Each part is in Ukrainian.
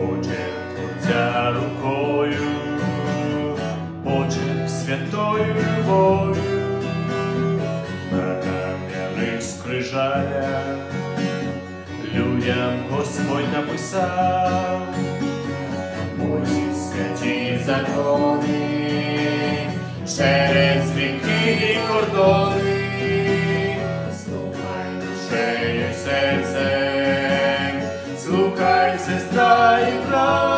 почерпнуться рукою, почерк святою любов'ю, на кам'яних скрижалях людям Господь написав, Божі святі закони сестра і брат,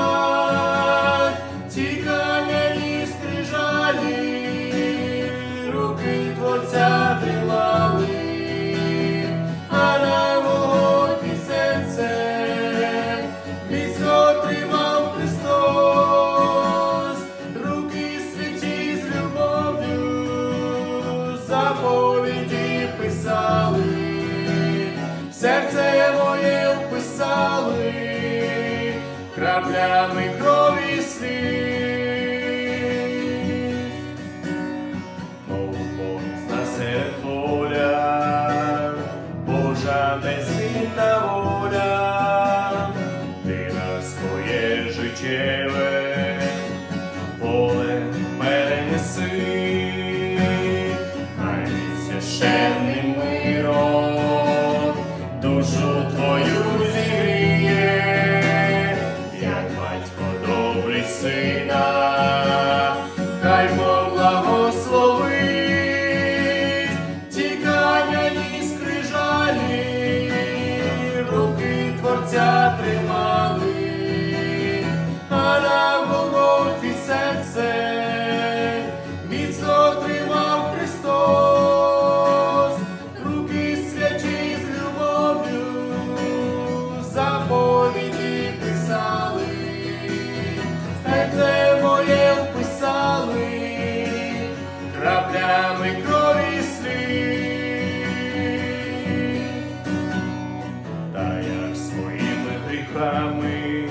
краплями крові слів. Мов помста серед поля, Божа незмінна воля, ти на своє життєве поле перенеси, від священним миром душу твою своїми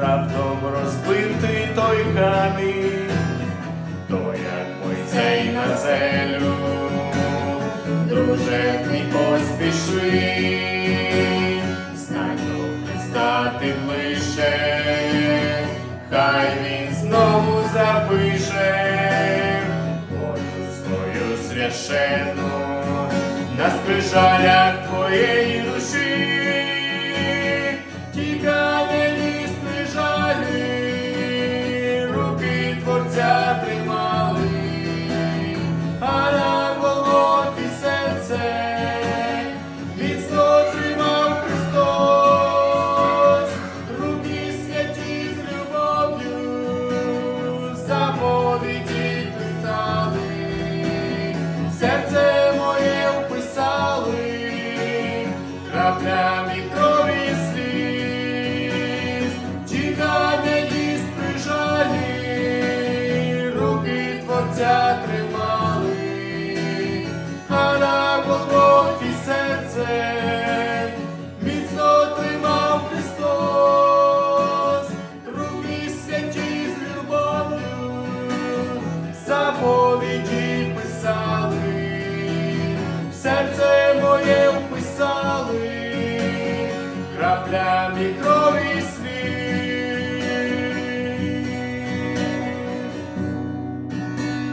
раптом розбив ти той камінь, то як Мойцей на землю, друже мій поспіши, знай до Христа ти ближче, хай він знову запише волю свою священну. На скрижалях твоєї душі, ті кам'яні скрижалі, руки міцно тримав Христос, руки святі з любов'ю, заповіді писали, серце моє вписали, краплями